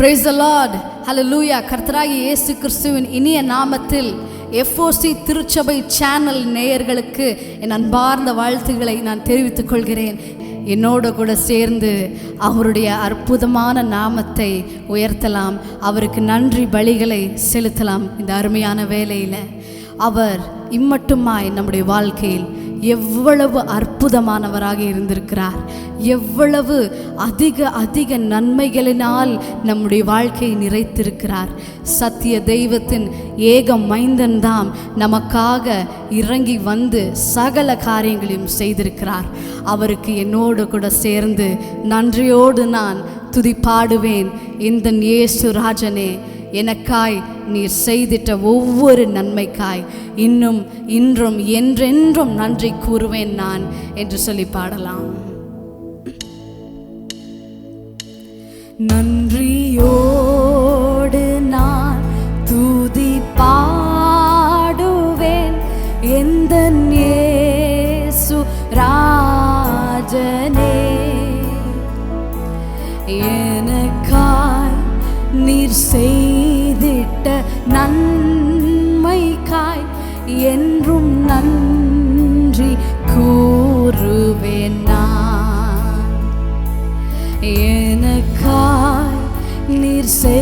Praise the Lord லூயா கர்த்தராகி இயேசு கிறிஸ்துவின் இனிய நாமத்தில் எஃப்ஓசி திருச்சபை சேனல் நேயர்களுக்கு என் அன்பார்ந்த வாழ்த்துக்களை நான் தெரிவித்துக் கொள்கிறேன். என்னோட கூட சேர்ந்து அவருடைய அற்புதமான நாமத்தை உயர்த்தலாம். அவருக்கு நன்றி பலிகளை செலுத்தலாம் இந்த அருமையான வேலையில் அவர் இம்மட்டுமாய் நம்முடைய வாழ்க்கையில் எவ்வளவு அற்புதமானவராக இருந்திருக்கிறார். எவ்வளவு அதிக அதிக நன்மைகளினால் நம்முடைய வாழ்க்கையை நிறைத்திருக்கிறார். சத்திய தெய்வத்தின் ஏக மைந்தன் தாம் நமக்காக இறங்கி வந்து சகல காரியங்களையும் செய்திருக்கிறார். அவருக்கு என்னோடு கூட சேர்ந்து நன்றியோடு நான் துதி பாடுவேன் இந்த இயேசு ராஜனே எனக்காய் நீர் செய்திட்ட ஒவ்வொரு நன்மைக்காய். இன்னும் இன்றும் என்றென்றும் நன்றி கூறுவேன் நான் என்று சொல்லி பாடலாம். நன்றியோடு நான் தூதி பாடுவேன். எந்த ராஜன் நீர்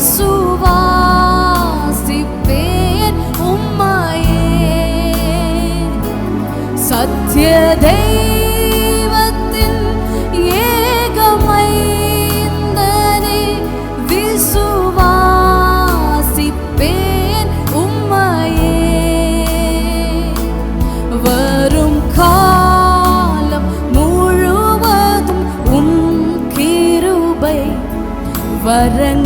விசுவாசிப்பேன் உம்மையே. சத்திய தெய்வத்தின் ஏகமைந்தனே விசுவாசிப்பேன் உம்மையே. வரும் காலம் முழுவதும் உம் கிருபை வரங்கள்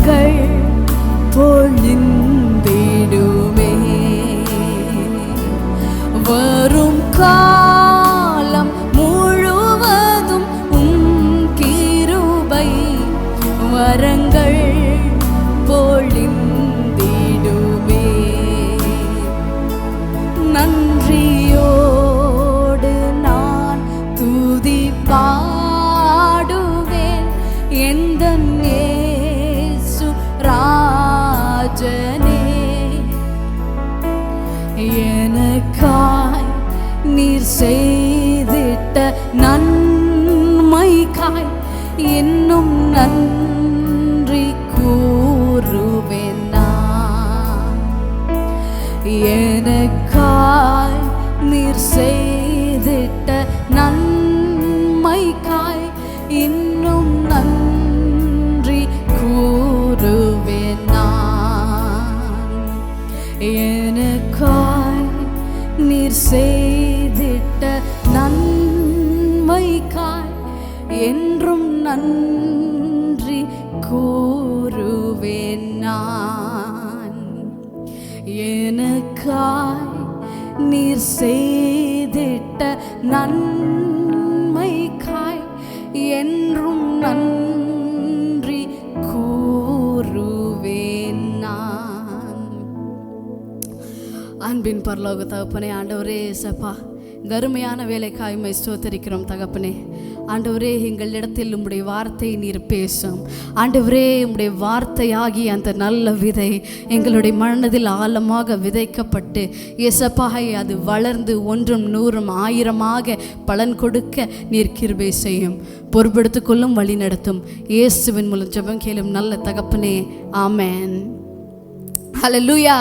பரலோக தகப்பனே ஆண்டவரே சப்பா கருமையான வேலைக்காய்மை வேலைக்காய் ஸ்தோத்தரிக்கிறோம் தகப்பனே. ஆண்டவரே எங்களிடத்தில் உம்முடைய வார்த்தை நீர் பேசும். ஆண்டவரே உம்முடைய வார்த்தையாகி அந்த நல்ல விதை எங்களுடைய மனதில் ஆழமாக விதைக்கப்பட்டு இசப்பாக அது வளர்ந்து ஒன்றும் நூறும் ஆயிரமாக பலன் கொடுக்க நீர் கிருபை செய்யும். பொறுப்படுத்திக்கொள்ளும் வழி நடத்தும். இயேசுவின் மூலம் ஜெபம் கேளும் நல்ல தகப்பனே. ஆமேன். ஹலலூயா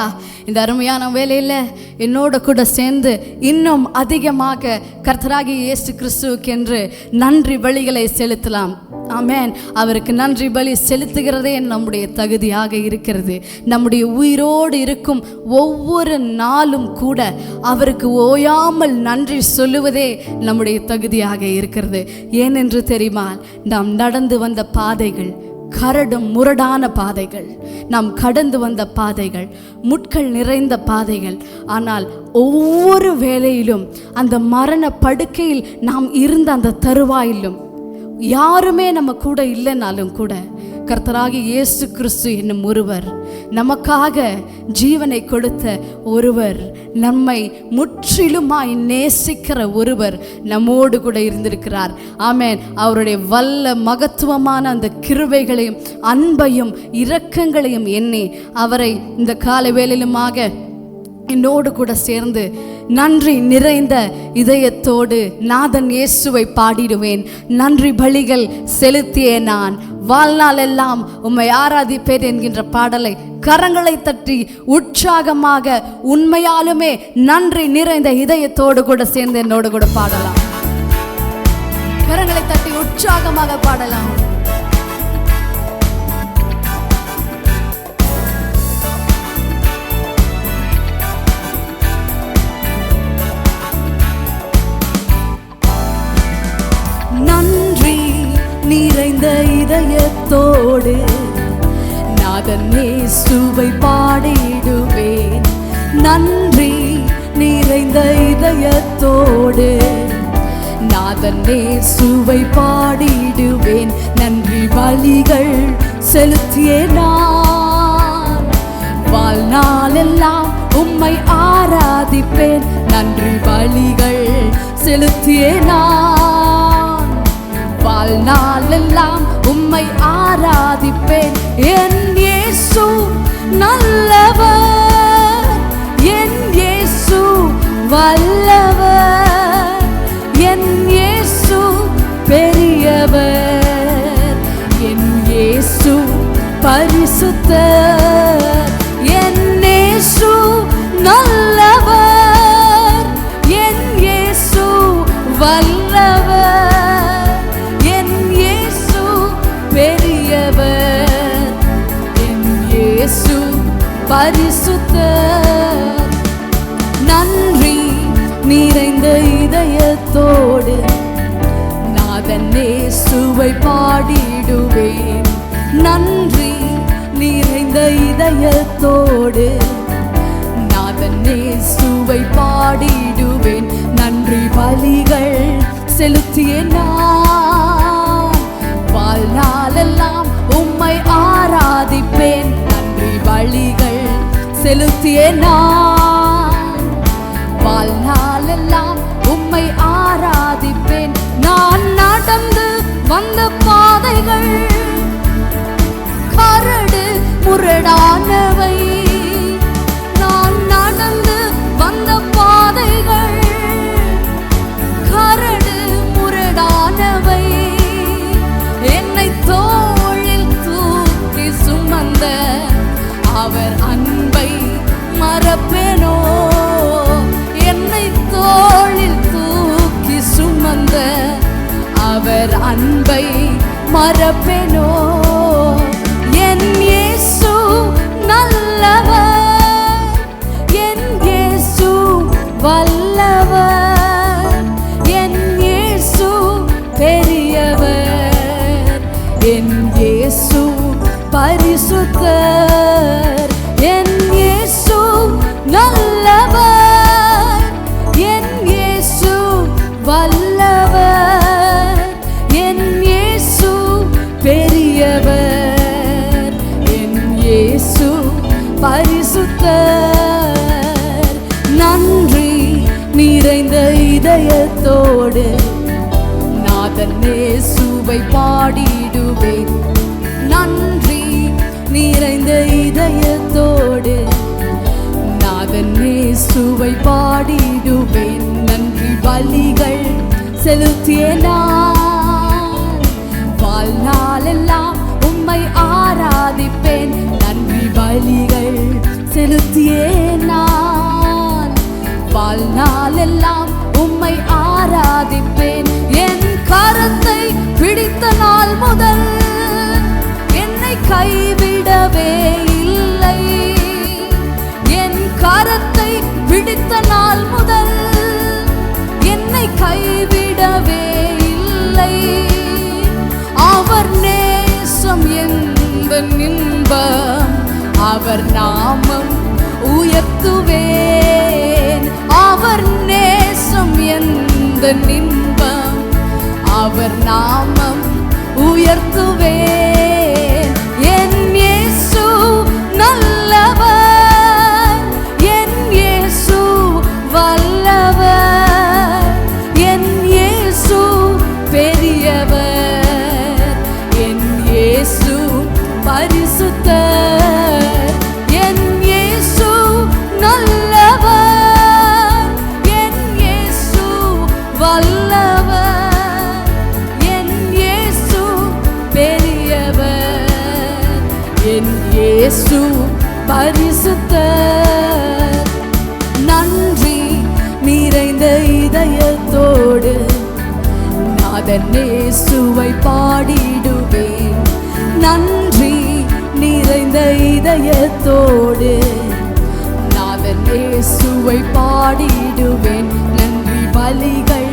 இந்த அருமையான வேலையில் என்னோட கூட சேர்ந்து இன்னும் அதிகமாக கர்த்தராகி இயேசு கிறிஸ்துவுக்கென்று நன்றி பலிகளை செலுத்தலாம். ஆமேன். அவருக்கு நன்றி பலி செலுத்துகிறதே நம்முடைய தகுதியாக இருக்கிறது. நம்முடைய உயிரோடு இருக்கும் ஒவ்வொரு நாளும் கூட அவருக்கு ஓயாமல் நன்றி சொல்லுவதே நம்முடைய தகுதியாக இருக்கிறது. ஏனென்று தெரியுமா? நாம் நடந்து வந்த பாதைகள் கரடும் முரடான பாதைகள் நாம் கடந்து வந்த பாதைகள் முட்கள் நிறைந்த பாதைகள். ஆனால் ஒவ்வொரு வேளையிலும் அந்த மரண படுக்கையில் நாம் இருந்த அந்த தருவாயிலும் யாருமே நம்ம கூட இல்லைனாலும் கூட கர்த்தராகி இயேசு கிறிஸ்து என்னும் ஒருவர். நமக்காக ஜீவனை கொடுத்த ஒருவர். நம்மை முற்றிலுமாய் நேசிக்கிற ஒருவர் நம்மோடு கூட இருந்திருக்கிறார். ஆமேன். அவருடைய வல்ல மகத்துவமான அந்த கிருவைகளையும் அன்பையும் இரக்கங்களையும் எண்ணி அவரை இந்த காலவேலையிலுமாக என்னோடு கூட சேர்ந்து நன்றி நிறைந்த இதயத்தோடு நாதன் இயேசுவை பாடிடுவேன். நன்றி பலிகள் செலுத்திய நான். வாழ்நாள் எல்லாம் உம்மை ஆராதிப்பேன் என்கின்ற பாடலை கரங்களை தட்டி உற்சாகமாக உண்மையாலுமே நன்றி நிறைந்த இதயத்தோடு கூட சேர்ந்து என்னோடு கூட பாடலாம். கரங்களை தட்டி உற்சாகமாக பாடலாம். நிறைந்த இதயத்தோடு நாதன் சுவை பாடிடுவேன் நன்றி நிறைந்த இதயத்தோடு நாதன் சுவை பாடிடுவேன். நன்றி வழிகள் செலுத்தியே நான். வாழ்நாளெல்லாம் உம்மை ஆராதிப்பேன். நன்றி வழிகள் செலுத்தியே நான். வாழ்நாளெல்லாம் உம்மை ஆராதிப்பேன். என் இயேசு நல்லவர். என் இயேசு வல்லவர். என் இயேசு பெரியவர். பரிசுத்தர் நன்றி நிறைந்த இதயத்தோடு நாதன் நேசுவை பாடிடுவேன். நன்றி நிறைந்த இதயத்தோடு நாதன் நேசுவை பாடிடுவேன். நன்றி பலிகள் செலுத்திய நான் வாழ்நாளெல்லாம் உம்மை ஆராதிப்பேன். நன்றி வழிகள் செலுத்திய நான். வாழ்நாளெல்லாம் உம்மை ஆராதிப்பேன். நான் நடந்து வந்த பாதைகள் கரடு முரடானவை. మరపెనో. இயேசுவை பாடிடுவேன். நன்றி பலிகள் செலுத்திய வாழ்நாளெல்லாம் உம்மை ஆராதிப்பேன். நன்றி பலிகள் செலுத்தியேனான் வாழ்நாளெல்லாம் உம்மை ஆராதிப்பேன். என் கரத்தை பிடித்த நாள் முதல் என்னை கைவிடவே பிடித்த நாள் முதல் என்னை கைவிடவே இல்லை. அவர் நேசம் எந்த இன்பம் அவர் நாமம் உயர்த்துவேன். அவர் நேசம் எந்த இன்பம் அவர் நாமம் உயர்த்துவேன். இயேசு பரிசுத்த நன்றி நிறைந்த இதயத்தோடு நாதன் இயேசுவை பாடிடுவேன். நன்றி நிறைந்த இதயத்தோடு நாதன் இயேசுவை பாடிடுவேன். நன்றி பலிகள்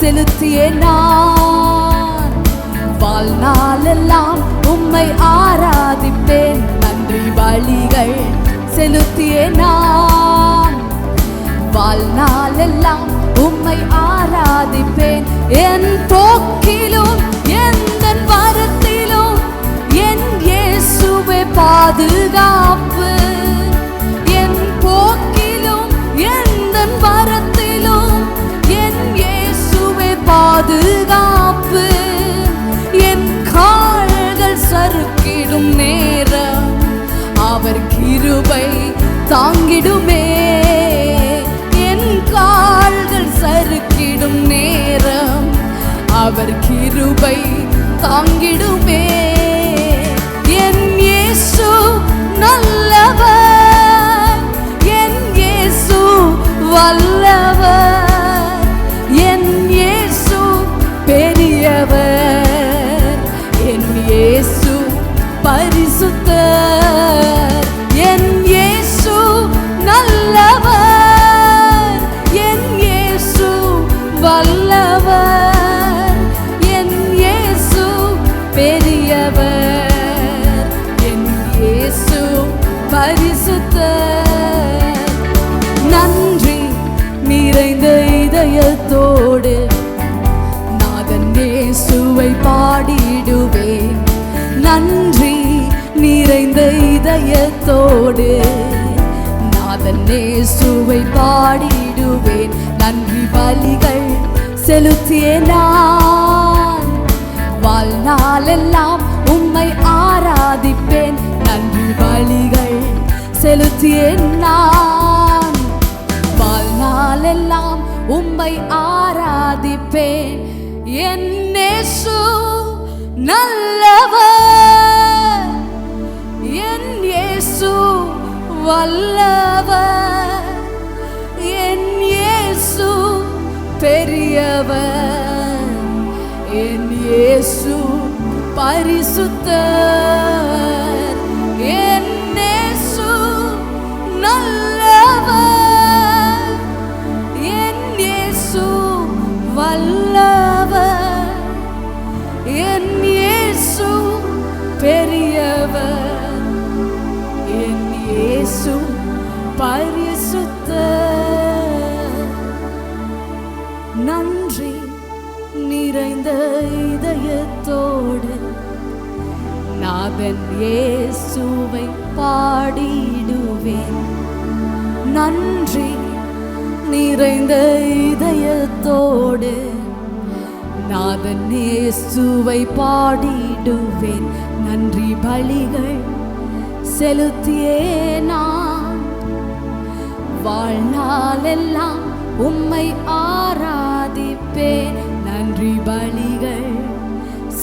செலுத்திய நான். வாழ்நாளெல்லாம் உம்மை ஆராதிப்பேன். நன்றி பலிகள் செலுத்திய நான். வாழ்நாளெல்லாம் உம்மை ஆராதிப்பேன். என் போக்கிலும் எந்த வரத்திலும் என் இயேசுவை பாதுகாப்பு. என் போக்கிலும் எந்த வரத்திலும் என் இயேசுவே பாதுகாப்பு. என் கால்கள் சறுக்கிடும் நே கிருபை தாங்கிடுமே. என் கால்கள் சறுக்கிடும் நேரம். அவர் கிருபை தாங்கிடுமே. இதயத்தோடு நாதன் நேசுவை பாடிடுவேன். நன்றி பலிகள் செலுத்திய நான். வாழ்நாளெல்லாம் உம்மை ஆராதிப்பேன். நன்றி பலிகள் செலுத்திய நான். வாழ்நாளெல்லாம் உம்மை ஆராதிப்பேன். என் இயேசு நல்லவர். என் இயேசு வல்லவர். என் இயேசு பெரியவர். என் இயேசு பரிசுத்தர். நன்றி பலிகள் செலுத்தியே நான். வாழ்நாளெல்லாம் உம்மை ஆராதிப்பேன். நன்றி பலிகள்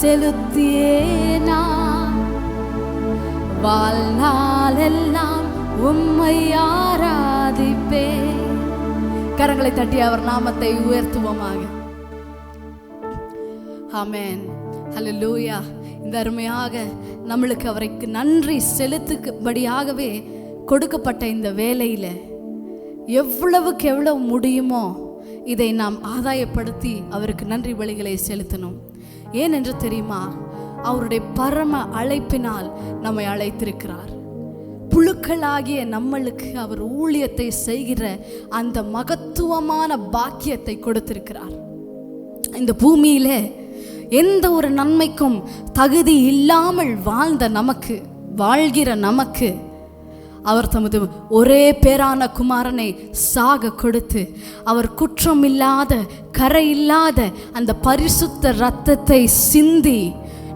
செலுத்தியே நான். வாழ்நாளெல்லாம் உம்மை ஆராதிப்பேன். கரங்களை தட்டி அவர் நாமத்தை உயர்த்துவோமாக. ஆமேன். ஹலோ லூயா இந்த அருமையாக நம்மளுக்கு அவருக்கு நன்றி செலுத்துக்கும்படியாகவே கொடுக்கப்பட்ட இந்த வேலையில் எவ்வளவுக்கு எவ்வளவு முடியுமோ இதை நாம் ஆதாயப்படுத்தி அவருக்கு நன்றி வழிகளை செலுத்தணும். ஏனென்று தெரியுமா? அவருடைய பரம அழைப்பினால் நம்மை அழைத்திருக்கிறார். புழுக்களாகிய நம்மளுக்கு அவர் ஊழியத்தை செய்கிற அந்த மகத்துவமான பாக்கியத்தை கொடுத்திருக்கிறார். இந்த பூமியிலே எந்த ஒரு நன்மைக்கும் தகுதி இல்லாமல் வாழ்ந்த நமக்கு வாழ்கிற நமக்கு அவர் தமது ஒரே பேரான குமாரனை சாக கொடுத்து அவர் குற்றம் இல்லாத கரை இல்லாத அந்த பரிசுத்த இரத்தத்தை சிந்தி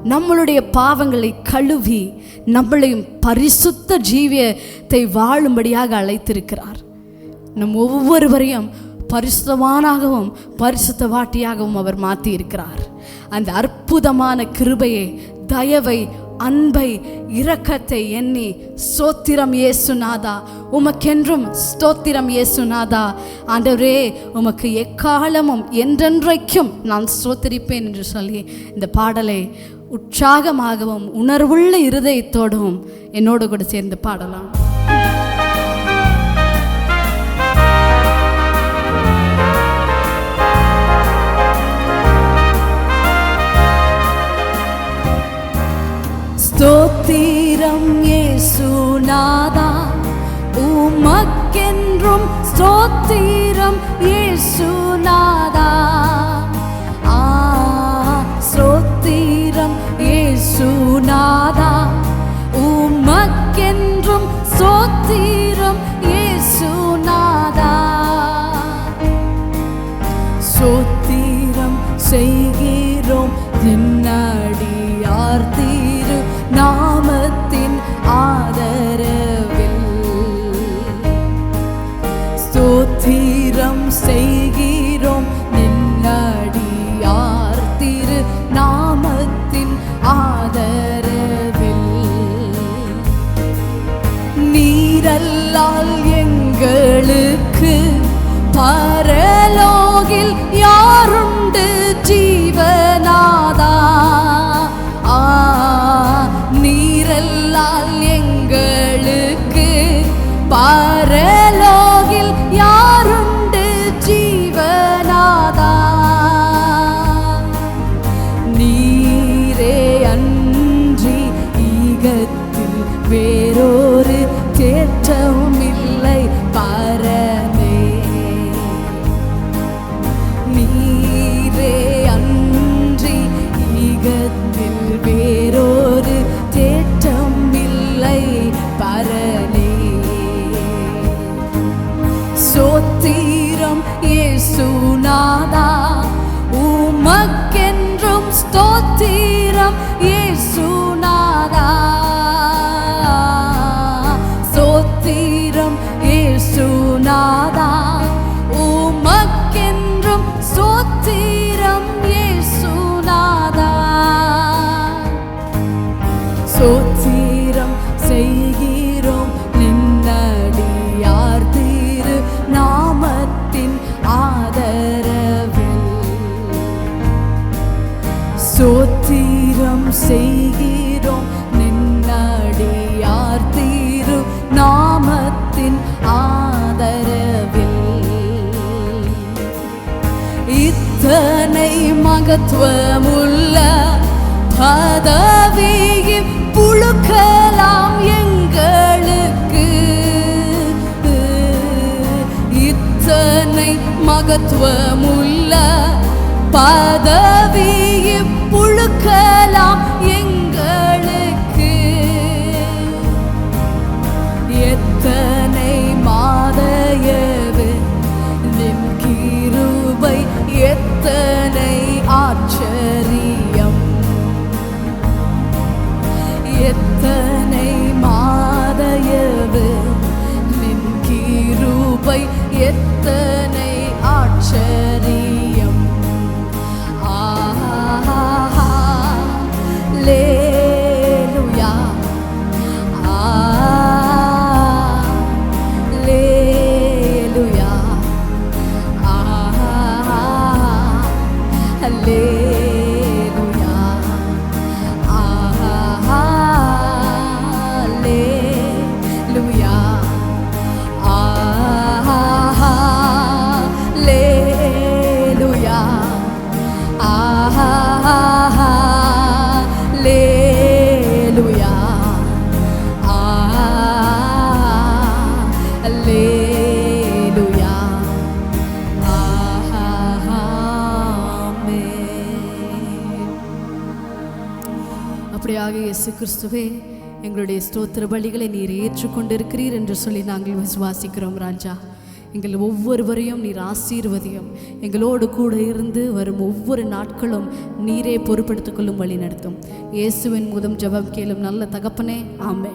நம்மளுடைய பாவங்களை கழுவி நம்மளையும் பரிசுத்த ஜீவியத்தை வாழும்படியாக அழைத்திருக்கிறார். நம் ஒவ்வொருவரையும் பரிசுத்தவானாகவும் பரிசுத்த வாட்டியாகவும் அவர் மாற்றி இருக்கிறார் அந்த அற்புதமான கிருபையை தயவை அன்பை இரக்கத்தை எண்ணி ஸ்தோத்திரம் ஏசுநாதா உமக்கென்றும் ஸ்தோத்திரம் ஏசுநாதா ஆண்டவரே உமக்கு எக்காலமும் என்றென்றைக்கும் நான் ஸ்தோத்திரிப்பேன் என்று சொல்லி இந்த பாடலை உற்சாகமாகவும் உணர்வுள்ள இருதயத்தோடும் என்னோடு கூட சேர்ந்து பாடலாம். ஸ்தோத்திரம் ஏசுநாதா உமக்கென்றும் ஸ்தோத்திரம் இயேசுநாதா பரலோகில் சோத்திரம் இயேசுநாதா. உமக்கென்றும் ஸ்தோத்திரம் ஏ நாமத்தின் ஆதரவில். இத்தனை மகத்துவமுள்ள பதவியில் புழுக்கலாம் எங்களுக்கு. இத்தனை மகத்துவமுள்ள பதவி இயேசு கிறிஸ்துவே எங்களுடைய ஸ்தோத்திர பலிகளை நீர் ஏற்றுக்கொண்டிருக்கிறீர் என்று சொல்லி நாங்கள் விசுவாசிக்கிறோம் ராஜா. எங்கள் ஒவ்வொருவரையும் நீர் ஆசீர்வதியும். எங்களோடு கூட இருந்து வரும் ஒவ்வொரு நாட்களும் நீரே பொறுப்படுத்திக் கொள்ளும் வழி நடத்தும். இயேசுவின் முதம் ஜபம் கேளும் நல்ல தகப்பனே ஆமே